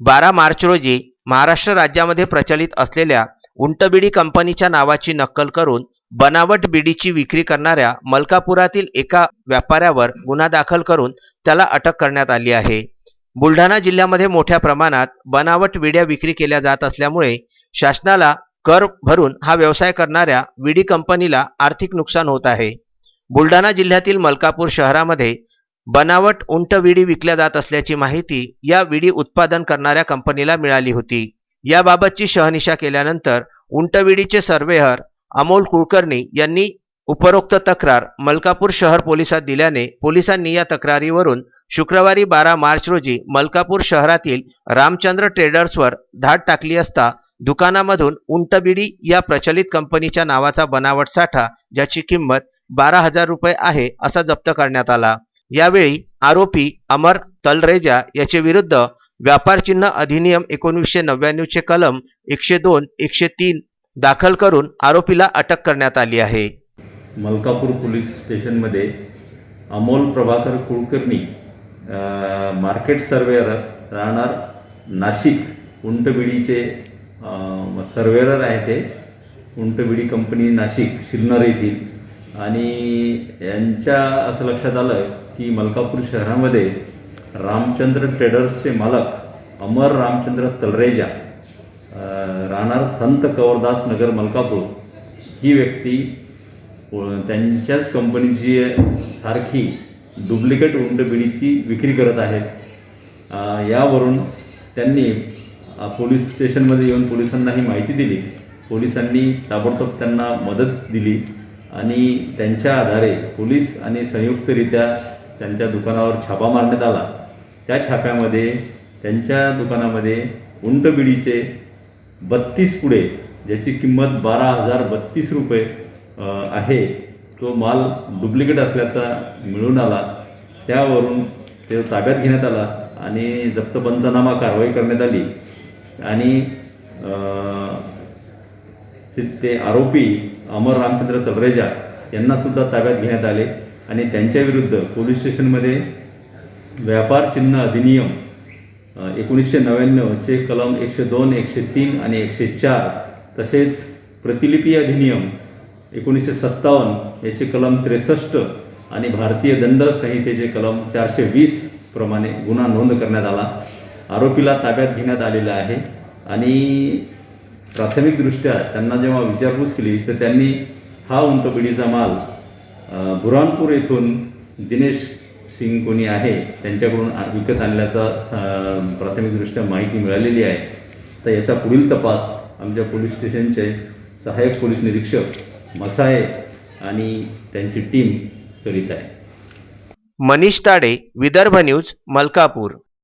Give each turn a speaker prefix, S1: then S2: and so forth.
S1: बारा मार्च रोजी महाराष्ट्र राज्यामध्ये प्रचलित असलेल्या उंटबिडी कंपनीच्या नावाची नक्कल करून बनावट बिडीची विक्री करणाऱ्या मलकापुरातील एका व्यापाऱ्यावर गुन्हा दाखल करून त्याला अटक करण्यात आली आहे. बुलढाणा जिल्ह्यामध्ये मोठ्या प्रमाणात बनावट विड्या विक्री केल्या जात असल्यामुळे शासनाला कर भरून हा व्यवसाय करणाऱ्या विडी कंपनीला आर्थिक नुकसान होत आहे. बुलढाणा जिल्ह्यातील मलकापूर शहरामध्ये बनावट उंट विडी विकल्या जात असल्याची माहिती या विडी उत्पादन करणाऱ्या कंपनीला मिळाली होती. याबाबतची शहनिशा केल्यानंतर उंटविडीचे सर्वेहर अमोल कुलकर्णी यांनी उपरोक्त तक्रार मलकापूर शहर पोलिसात दिल्याने पोलिसांनी या तक्रारीवरून शुक्रवारी बारा मार्च रोजी मलकापूर शहरातील रामचंद्र ट्रेडर्सवर धाड टाकली असता दुकानामधून उंटबिडी या प्रचलित कंपनीच्या नावाचा बनावट साठा ज्याची किंमत बारा हजार रुपये आहे असा जप्त करण्यात आला. यावेळी आरोपी अमर तलरेजा याचे विरुद्ध व्यापार अधिनियम एकोणीसशे नव्याण्णवचे कलम एकशे दोन एकशे तीन दाखल करून आरोपीला अटक करण्यात आली आहे.
S2: मलकापूर पोलीस स्टेशनमध्ये अमोल प्रभाकर कुलकर्णी मार्केट सर्वेअर राहणार नाशिक उंटबिडीचे सर्वेअर आहे ते. उंटबिडी कंपनी नाशिक शिलनर येथील. आणि यांच्या असं लक्षात आलं की मलकापूर शहरामध्ये रामचंद्र ट्रेडर्सचे मालक अमर रामचंद्र तलरेजा राहणार संत कवरदास नगर मलकापूर. ही व्यक्ती त्यांच्याच कंपनीची सारखी डुप्लिकेट उंटबिडीची विक्री करत आहेत. यावरून त्यांनी पोलीस स्टेशनमध्ये येऊन पोलिसांना ही माहिती दिली. पोलिसांनी ताबडतोब त्यांना मदत दिली. आणि त्यांच्या आधारे पोलीस आणि संयुक्तरित्या त्यांच्या दुकानावर छापा मारण्यात आला. त्या छाप्यामध्ये त्यांच्या दुकानामध्ये उंटबिडीचे बत्तीस पुढे ज्याची किंमत बारा हजार बत्तीस रुपये आहे तो माल डुप्लिकेट असल्याचा मिळून आला. त्यावरून ते ताब्यात घेण्यात आला आणि जप्त पंचनामा कारवाई करण्यात आली. आणि ते- ते आरोपी अमर रामचंद्र तलरेजा यांना सुद्धा ताब्यात घेण्यात आले आणि त्यांच्या विरुद्ध पोलीस स्टेशनमध्ये व्यापार चिन्ह अधिनियम एकोणीसशे नव्याण्णवचे कलम एकशे दोन एकशे तीन आणि एकशे चार तसेच प्रतिलिपी अधिनियम एकोणीसशे सत्तावन्न याचे कलम त्रेसष्ट आणि भारतीय दंड संहितेचे कलम चारशे वीस प्रमाणे गुन्हा नोंद करण्यात आला. आरोपीला ताब्यात घेण्यात आलेला आहे आणि प्राथमिकदृष्ट्या त्यांना जेव्हा विचारपूस केली तर त्यांनी हा उंटबिडीचा माल बुरानपूर येथून दिनेश सिंग कोणी आहे त्यांच्याकडून विकत आणल्याचा प्राथमिकदृष्ट्या माहिती मिळालेली आहे. तर याचा पुढील तपास आमच्या पोलीस स्टेशनचे सहाय्यक पोलीस निरीक्षक मसाय आणि त्यांची टीम करीत आहे.
S1: मनीष ताडे विदर्भ न्यूज मलकापूर.